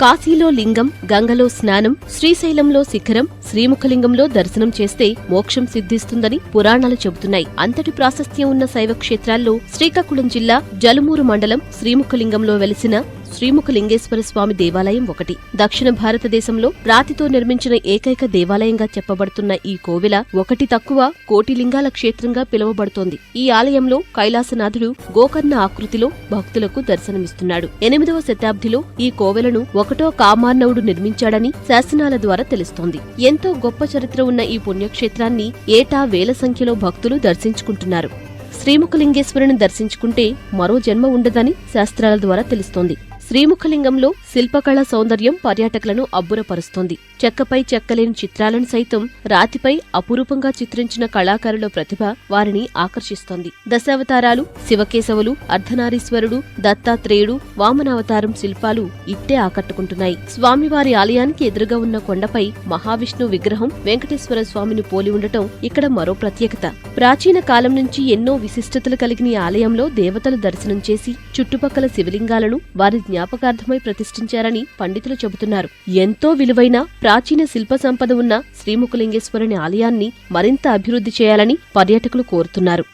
కాశీలో లింగం గంగలో స్నానం శ్రీశైలంలో శిఖరం శ్రీముఖలింగంలో దర్శనం చేస్తే మోక్షం సిద్ధిస్తుందని పురాణాలు చెబుతున్నాయి. అంతటి ప్రాశస్త్యం ఉన్న శైవ క్షేత్రాల్లో శ్రీకాకుళం జిల్లా జలుమూరు మండలం శ్రీముఖలింగంలో వెలిసిన శ్రీముఖలింగేశ్వర స్వామి దేవాలయం ఒకటి. దక్షిణ భారతదేశంలో రాతితో నిర్మించిన ఏకైక దేవాలయంగా చెప్పబడుతున్న ఈ కోవెల ఒకటి తక్కువ కోటి లింగాల క్షేత్రంగా పిలువబడుతోంది. ఈ ఆలయంలో కైలాసనాథుడు గోకర్ణ ఆకృతిలో భక్తులకు దర్శనమిస్తున్నాడు. ఎనిమిదవ శతాబ్దిలో ఈ కోవెలను ఒకటో కామానవుడు నిర్మించాడని శాసనాల ద్వారా తెలుస్తోంది. ఎంతో గొప్ప చరిత్ర ఉన్న ఈ పుణ్యక్షేత్రాన్ని ఏటా వేల సంఖ్యలో భక్తులు దర్శించుకుంటున్నారు. శ్రీముఖలింగేశ్వరుని దర్శించుకుంటే మరో జన్మ ఉండదని శాస్త్రాల ద్వారా తెలుస్తోంది. శ్రీముఖలింగంలో శిల్పకళ సౌందర్యం పర్యాటకులను అబ్బురపరుస్తోంది. చెక్కపై చెక్కలేని చిత్రాలను సైతం రాతిపై అపురూపంగా చిత్రించిన కళాకారుల ప్రతిభ వారిని ఆకర్షిస్తోంది. దశావతారాలు శివకేశవులు అర్ధనారీశ్వరుడు దత్తాత్రేయుడు వామనావతారం శిల్పాలు ఇట్టే ఆకట్టుకుంటున్నాయి. స్వామివారి ఆలయానికి ఎదురుగా ఉన్న కొండపై మహావిష్ణు విగ్రహం వెంకటేశ్వర స్వామిని పోలి ఉండటం ఇక్కడ మరో ప్రత్యేకత. ప్రాచీన కాలం నుంచి ఎన్నో విశిష్టతలు కలిగిన ఆలయంలో దేవతలు దర్శనం చేసి చుట్టుపక్కల శివలింగాలను వారి జ్ఞాపకార్థమై ప్రతిష్ఠించారని పండితులు చెబుతున్నారు. ఎంతో విలువైన ప్రాచీన శిల్ప సంపద ఉన్న శ్రీముఖలింగేశ్వరుని ఆలయాన్ని మరింత అభివృద్ధి చేయాలని పర్యాటకులు కోరుతున్నారు.